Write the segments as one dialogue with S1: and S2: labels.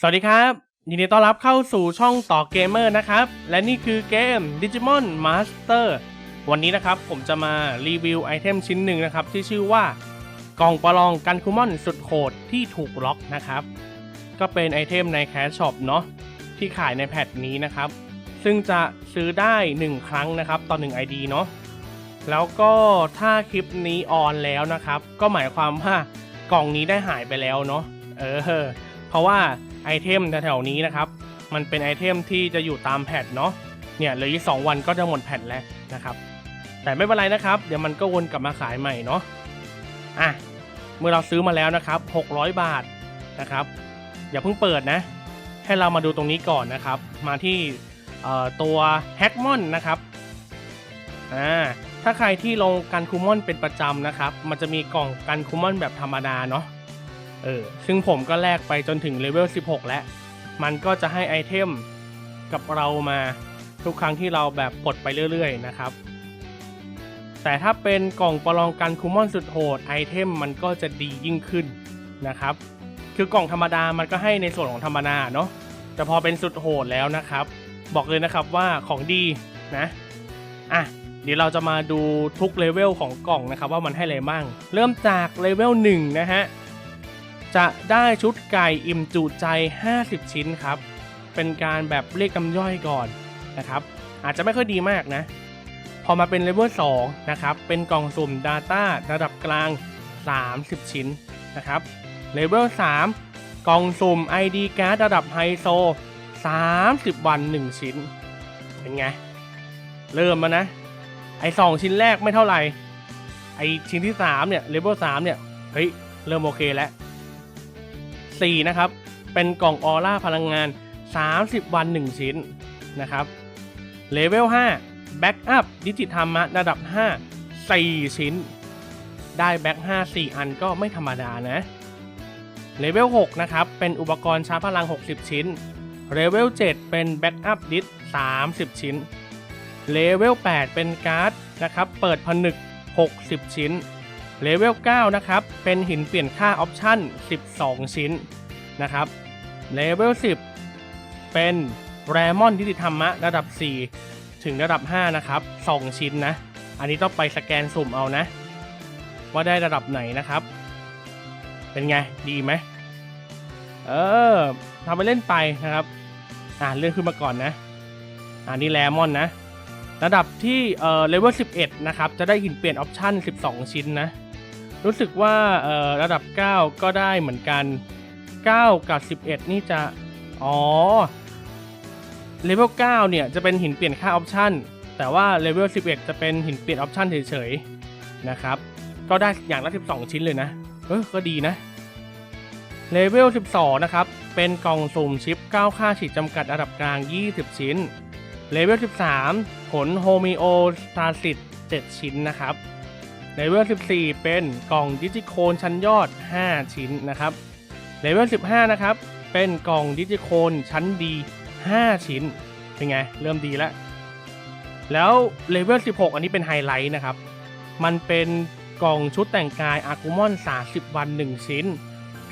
S1: สวัสดีครับ ยินดีต้อนรับเข้าสู่ช่องต่อเกมเมอร์นะครับ และนี่คือเกม Digimon Master วันนี้นะครับผมจะมารีวิวไอเทมชิ้นหนึ่งนะครับ ที่ชื่อว่ากล่องประลองกันคูมอนสุดโหดที่ถูกล็อกนะครับ ก็เป็นไอเทมในแคชช็อปเนาะที่ขายในแพทนี้นะครับ ซึ่งจะซื้อได้ 1 ครั้งนะครับต่อ1 ID เนาะแล้วก็ถ้าคลิปนี้ออนแล้วนะครับ ก็หมายความว่ากล่องนี้ได้หายไปแล้วเนาะเออ เพราะว่าไอเทมแถวๆนี้นะครับ มันเป็นไอเทมที่จะอยู่ตามแพทเนาะเนี่ยเหลืออีกสองวันก็จะหมดแพทแล้วนะครับ แต่ไม่เป็นไรนะครับ เดี๋ยวมันก็วนกลับมาขายใหม่เนาะอะเมื่อเราซื้อมาแล้วนะครับ 600 บาทนะครับ อย่าเพิ่งเปิดนะ ให้เรามาดูตรงนี้ก่อนนะครับ มาที่ตัวแฮกมอนนะครับอ่าถ้าใครที่ลงกันคูมอนเป็นประจำนะครับ มันจะมีกล่องกันคูมอนแบบธรรมดาเนาะ เออซึ่งผมก็แลกไปจนถึงเลเวล 16 แล้ว มันก็จะให้ไอเทมกับเรามาทุกครั้งที่เราแบบกดไปเรื่อยๆนะครับ แต่ถ้าเป็นกล่องประลองกันคูมอนสุดโหดไอเทมมันก็จะดียิ่งขึ้นนะครับ คือกล่องธรรมดามันก็ให้ในส่วนของธรรมดาเนาะแต่พอเป็นสุดโหดแล้วนะครับ บอกเลยนะครับว่าของดีนะอะเดี๋ยวเราจะมาดูทุกเลเวลของกล่องนะครับว่ามันให้อะไรบ้าง เริ่มจากเลเวล1นะฮะ จะได้ชุดไก่อิ่มจุใจ 50 ชิ้นครับ เป็นการแบบเรียกกำย่อยก่อนนะครับ อาจจะไม่ค่อยดีมากนะ พอมาเป็นเลเวล2นะครับ เป็นกล่องสุ่ม Data ระดับกลาง 30 ชิ้นนะครับ เลเวล3กล่องสุ่ม ID Card ระดับไฮโซ 30 วัน 1 ชิ้น เป็นไง เริ่มมานะ ไอ้2ชิ้นแรกไม่เท่าไหร่ ไอ้ชิ้นที่ 3 เนี่ย เลเวล3เนี่ย เฮ้ย เริ่มโอเคแล้ว 4 นะครับ เป็นกล่องออร่าพลังงาน 30 วัน 1 ชิ้นนะครับเลเวล5แบ็กอัพดิจิธรรมะระดับ 5 4 ชิ้น ได้แบ็ก5 4 อันก็ไม่ธรรมดานะเลเวล6นะครับ เป็นอุปกรณ์ชาร์จพลัง 60 ชิ้นเลเวล7เป็นแบ็กอัพดิส30 ชิ้นเลเวล8เป็นการ์ดนะครับ เปิดผนึก 60 ชิ้น เลเวล 9 นะครับ เป็นหินเปลี่ยนค่าออปชั่น 12 ชิ้นนะครับเลเวล 10 เป็นแรมอนทิติธรรมะระดับ 4 ถึงระดับ 5 นะครับ 2 ชิ้นนะ อันนี้ต้องไปสแกนสุ่มเอานะ ว่าได้ระดับไหนนะครับ เป็นไง ดีไหม เออทำไปเล่นไปนะครับ อ่าเลื่อนขึ้นมาก่อนนะอ่านี่แรมอนนะระดับที่เอ่อเลเวล 11 นะครับ จะได้หินเปลี่ยนออปชั่น 12 ชิ้นนะ รู้สึกว่าระดับ 9 ก็ได้เหมือนกัน 9 กับ 11 นี่จะ อ๋อเลเวล 9 เนี่ยจะเป็นหินเปลี่ยนค่าออปชันแต่ว่าเลเวล 11 จะเป็นหินเปลี่ยนออปชันเฉยๆนะครับ ก็ได้อย่างละ 12 ชิ้นเลยนะ เออก็ดีนะเลเวล 12 นะครับ เป็นกล่องสุ่มชิป 9 ค่าฉีดจำกัดระดับกลาง 20 ชิ้นเลเวล 13 ผลโฮมิโอสตาซิต7ชิ้นนะครับ เลเวล 14 เป็นกล่องดิจิโคนชั้นยอด 5 ชิ้นนะครับ เลเวล 15 นะครับ เป็นกล่องดิจิโคนชั้นดี 5 ชิ้น เป็นไง เริ่มดีแล้ว แล้วเลเวล 16 อันนี้เป็นไฮไลท์นะครับ มันเป็นกล่องชุดแต่งกายอากูมอน 30 วัน 1 ชิ้น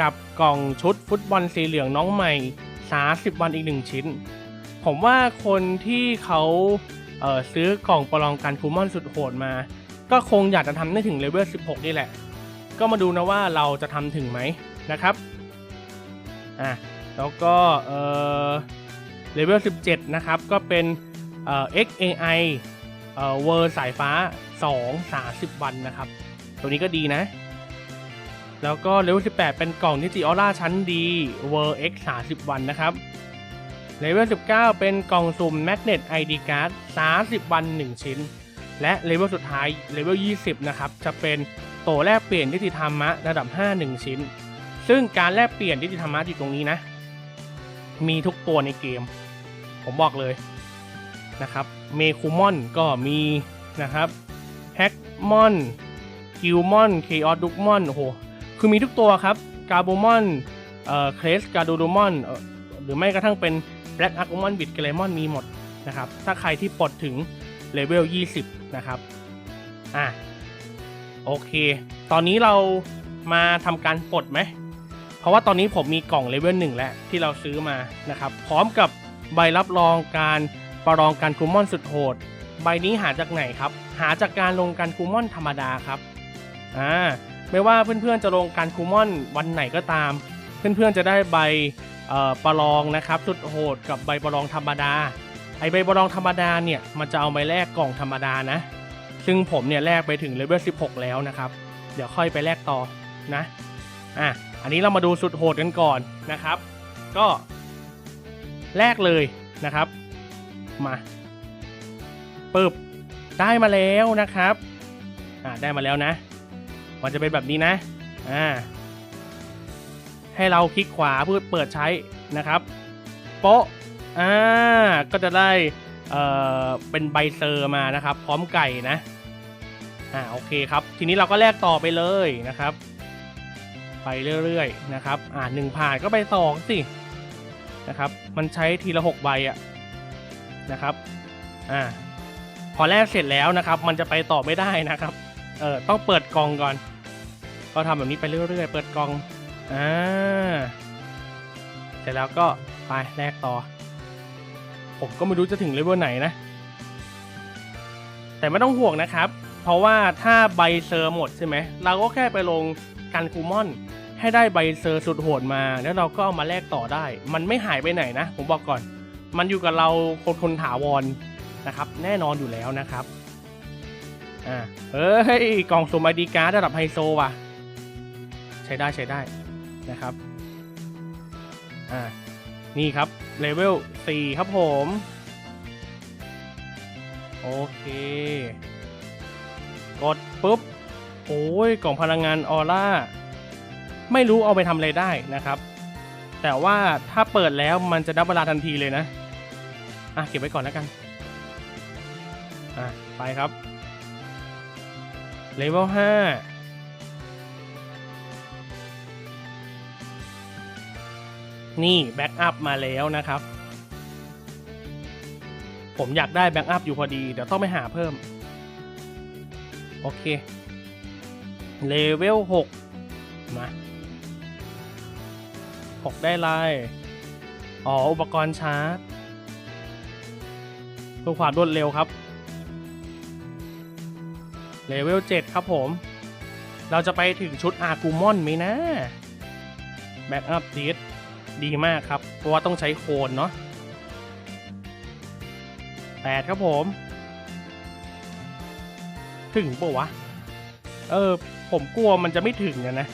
S1: กับกล่องชุดฟุตบอลสีเหลืองน้องใหม่ 30 วันอีก 1 ชิ้น ผมว่าคนที่เขาเซื้อกล่องประลองการคูมอนสุดโหดมา ก็คงอยากจะทำได้ถึงเลเวล 16 นี่แหละ ก็มาดูนะว่าเราจะทำถึงไหมนะครับ อะ แล้วก็เออเลเวล 17 นะครับ ก็เป็นเอ่อ XAI เอ่อเวอร์สายฟ้า 2 30 วันนะครับ ตัวนี้ก็ดีนะ แล้วก็เลเวล 18 เป็นกล่องนิจิออร่าชั้นดีเวอร์ X 30 วันนะครับเลเวล 19 เป็นกล่องสุ่ม Magnet ID Card 30 วัน 1 ชิ้น และเลเวลสุดท้ายเลเวล 20 นะครับ จะเป็นโตแลกเปลี่ยนนิติธรรมะระดับ 5 1 ชิ้น ซึ่งการแลกเปลี่ยนนิติธรรมะอยู่ตรงนี้นะ มีทุกตัวในเกม ผมบอกเลยนะครับ เมคูมอนก็มีนะครับแฮกมอนกิลมอนเคออสดุกมอนโอ้โห คือมีทุกตัวครับกาโบมอนเอ่อเคสกาโดโดมอนหรือไม่กระทั่งเป็นแบล็กอาร์กมอนบิดเกเลมอนมีหมดนะครับ ถ้าใครที่ปลดถึง เลเวล 20 นะครับ อะ โอเค ตอนนี้เรามาทำการปลดไหม เพราะว่าตอนนี้ผมมีกล่องเลเวลหนึ่งแล้วที่เราซื้อมานะครับ พร้อมกับใบรับรองการประลองการคูมอนสุดโหด ใบนี้หาจากไหนครับ หาจากการลงการคูมอนธรรมดาครับ อ่า ไม่ว่าเพื่อนๆจะลงการคูมอนวันไหนก็ตาม เพื่อนๆจะได้ใบประลองนะครับสุดโหดกับใบประลองธรรมดา ไอใบประลองธรรมดาเนี่ยมันจะเอาไปแลกกล่องธรรมดานะ ซึ่งผมเนี่ยแลกไปถึงเลเวล 16 แล้วนะครับ เดี๋ยวค่อยไปแลกต่อนะอะอันนี้เรามาดูสุดโหดกันก่อนนะครับ ก็แลกเลยนะครับ มาปึ๊บได้มาแล้วนะครับอ่าได้มาแล้วนะ มันจะเป็นแบบนี้นะอ่าให้เราคลิกขวาเพื่อเปิดใช้นะครับ โป๊ะ อ่าก็จะได้เอ่อเป็นใบเซอร์มานะครับ พร้อมไก่นะอ่าโอเคครับ ทีนี้เราก็แลกต่อไปเลยนะครับ ไปเรื่อยๆนะครับ อ่าหนึ่งผ่านก็ไปสองสินะครับ มันใช้ทีละหกใบอะนะครับอ่าพอแลกเสร็จแล้วนะครับ มันจะไปต่อไม่ได้นะครับเออต้องเปิดกล่องก่อน ก็ทำแบบนี้ไปเรื่อยๆ เปิดกล่องอ่าเสร็จแล้วก็ไปแลกต่อ ผมก็ไม่รู้จะถึงเลเวลไหนนะ แต่ไม่ต้องห่วงนะครับ เพราะว่าถ้าใบเซอร์หมดใช่ไหม เราก็แค่ไปลงกันคูมอน ให้ได้ใบเซอร์สุดโหดมา แล้วเราก็เอามาแลกต่อได้ มันไม่หายไปไหนนะ ผมบอกก่อน มันอยู่กับเราคงทนถาวรนะครับ แน่นอนอยู่แล้วนะครับ อ่า เฮ้ย กล่องสมไอดีการ์ดระดับไฮโซว่ะ ใช้ได้ใช้ได้นะครับ อ่า นี่ครับเลเวล4ครับผม โอเค กดปุ๊บ โอ้ยกล่องพลังงานออร่า ไม่รู้เอาไปทำอะไรได้นะครับ แต่ว่าถ้าเปิดแล้วมันจะนับเวลาทันทีเลยนะ อะ เก็บไว้ก่อนแล้วกัน อะ ไปครับเลเวล5 นี่แบ็กอัพมาแล้วนะครับ ผมอยากได้แบ็กอัพอยู่พอดี เดี๋ยวต้องไปหาเพิ่ม โอเคเลเวล6มา6ได้ไลายอ๋อ อุปกรณ์ชาร์จเพื่อความรวดเร็วครับเลเวล7ครับผม เราจะไปถึงชุดอากูมอนไหมนะ แบ็กอัพดีด ดีมากครับ เพราะว่าต้องใช้โคนเนาะ8ครับผม ถึงปะวะ เออ ผมกลัวมันจะไม่ถึงอะนะ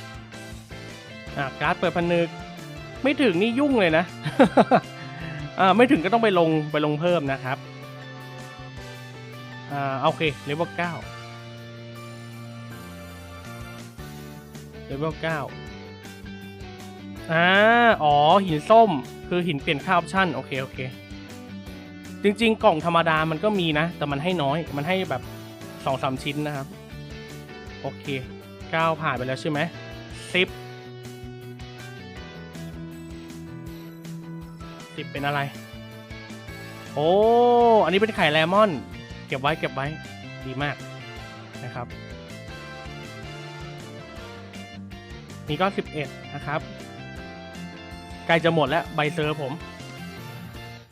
S1: อะการ์ดเปิดผนึก ไม่ถึงนี่ยุ่งเลยนะ อ่า ไม่ถึงก็ต้องไปลงไปลงเพิ่มนะครับ อ่า โอเคเลเวล9เลเวล9 อ่าอ๋อ หินส้ม คือหินเปลี่ยนค่าออปชั่น โอเค โอเค จริง ๆ กล่องธรรมดามันก็มีนะ แต่มันให้น้อย มันให้แบบสองสามชิ้นนะครับ โอเคเก้าผ่านไปแล้วใช่ไหมสิบสิบเป็นอะไร โอ้ อันนี้เป็นไข่แลมอน เก็บไว้เก็บไว้ ดีมากนะครับ นี่ก็สิบเอ็ดนะครับ ใกล้จะหมดแล้วใบเซอร์ผม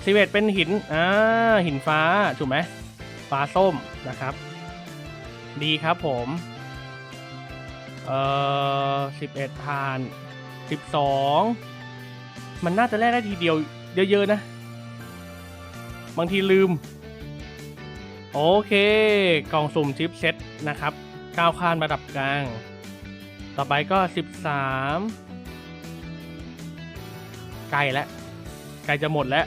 S1: สิบเอ็ดเป็นหิน อ่า หินฟ้า ถูกไหม ฟ้าส้มนะครับ ดีครับผม เอ่อสิบเอ็ดผ่านสิบสอง มันน่าจะแลกได้ทีเดียวเยอะๆนะ บางทีลืม โอเค กล่องสุ่มชิปเซ็ตนะครับ ก้าวข้ามระดับกลาง ต่อไปก็สิบสาม ใกล้แล้วใกล้จะหมดแล้ว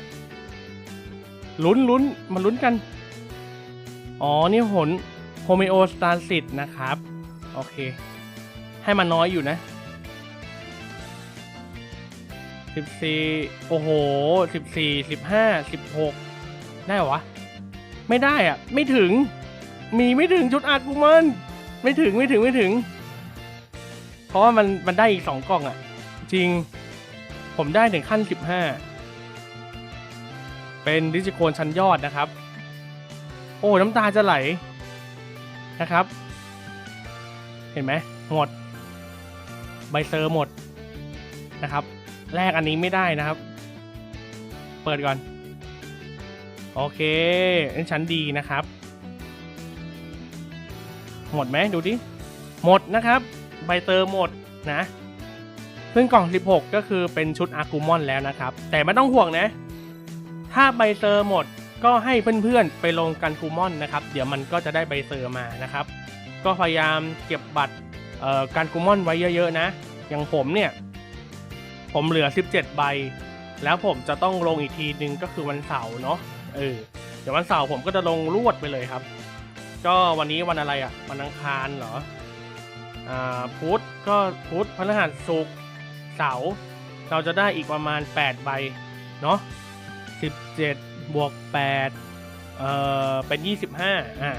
S1: ลุ้นลุ้นมาลุ้นกัน อ๋อ นี่หนโฮเมโอสตาซิตนะครับ โอเค ให้มันน้อยอยู่นะสิบสี่โอ้โหสิบสี่สิบห้าสิบหกได้เหรอวะ ไม่ได้อะไม่ถึง มีไม่ถึงชุดอาร์กุมันไม่ถึงไม่ถึงไม่ถึง เพราะว่ามันมันได้อีกสองกล่องอะจริง ผมได้ถึงขั้นสิบห้าเป็นดิจิโคนชั้นยอดนะครับ โอ้น้ำตาจะไหลนะครับ เห็นไหมหมด ใบเซอร์หมดนะครับ แลกอันนี้ไม่ได้นะครับ เปิดก่อน โอเคอันชั้นดีนะครับ หมดไหมดูดิ หมดนะครับ ใบเตอร์หมดนะ ซึ่งกล่อง 16 ก็คือเป็นชุดอากูมอนแล้วนะครับ แต่ไม่ต้องห่วงนะ ถ้าใบเซอร์หมดก็ให้เพื่อนๆไปลงกันคูมอนนะครับ เดี๋ยวมันก็จะได้ใบเซอร์มานะครับ ก็พยายามเก็บบัตรการคูมอนไว้เยอะๆนะ อย่างผมเนี่ย ผมเหลือ 17 ใบ แล้วผมจะต้องลงอีกทีนึงก็คือวันเสาร์เนาะ เออ เดี๋ยววันเสาร์ผมก็จะลงรวดไปเลยครับ ก็วันนี้วันอะไรอะ่ะ วันอังคารเหรอ อ่า พุธก็พุธพฤหัสศุกร์ เสาร์เราจะได้อีกประมาณ 8 ใบ เนาะ17 บวก 8 เอ่อ เป็น 25 อะ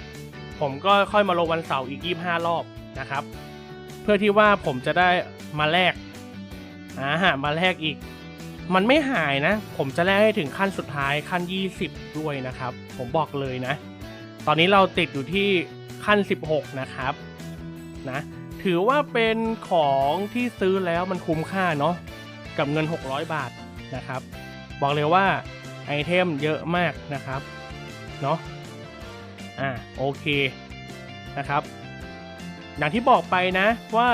S1: ผมก็ค่อยมาลงวันเสาร์อีก 25 รอบนะครับ เพื่อที่ว่าผมจะได้มาแลกอ่ามาแลกอีก มันไม่หายนะ ผมจะแลกให้ถึงขั้นสุดท้ายขั้น 20 ด้วยนะครับ ผมบอกเลยนะ ตอนนี้เราติดอยู่ที่ขั้น 16 นะครับ นะ ถือว่าเป็นของที่ซื้อแล้วมันคุ้มค่าเนาะกับเงิน 600 บาทนะครับ บอกเลยว่าไอเทมเยอะมากนะครับเนาะอ่าโอเคนะครับ อย่างที่บอกไปนะว่า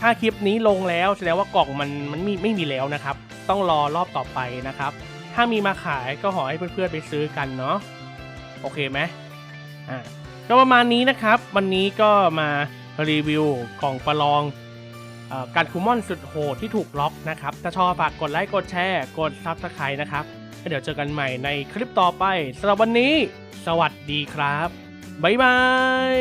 S1: ถ้าคลิปนี้ลงแล้วแสดงว่ากล่องมันมันมีไม่มีแล้วนะครับ ต้องรอรอบต่อไปนะครับ ถ้ามีมาขายก็ขอให้เพื่อนๆไปซื้อกันเนาะโอเคไหมอ่าก็ประมาณนี้นะครับ วันนี้ก็มา รีวิวกล่องประลองอการคูมอนสุดโหดที่ถูกล็อกนะครับ ถ้าชอบฝากกดไลค์กดแชร์กดซับสไครต์นะครับเดี๋ยวเจอกันใหม่ในคลิปต่อไปสำหรับวันนี้ สวัสดีครับ บ๊ายบาย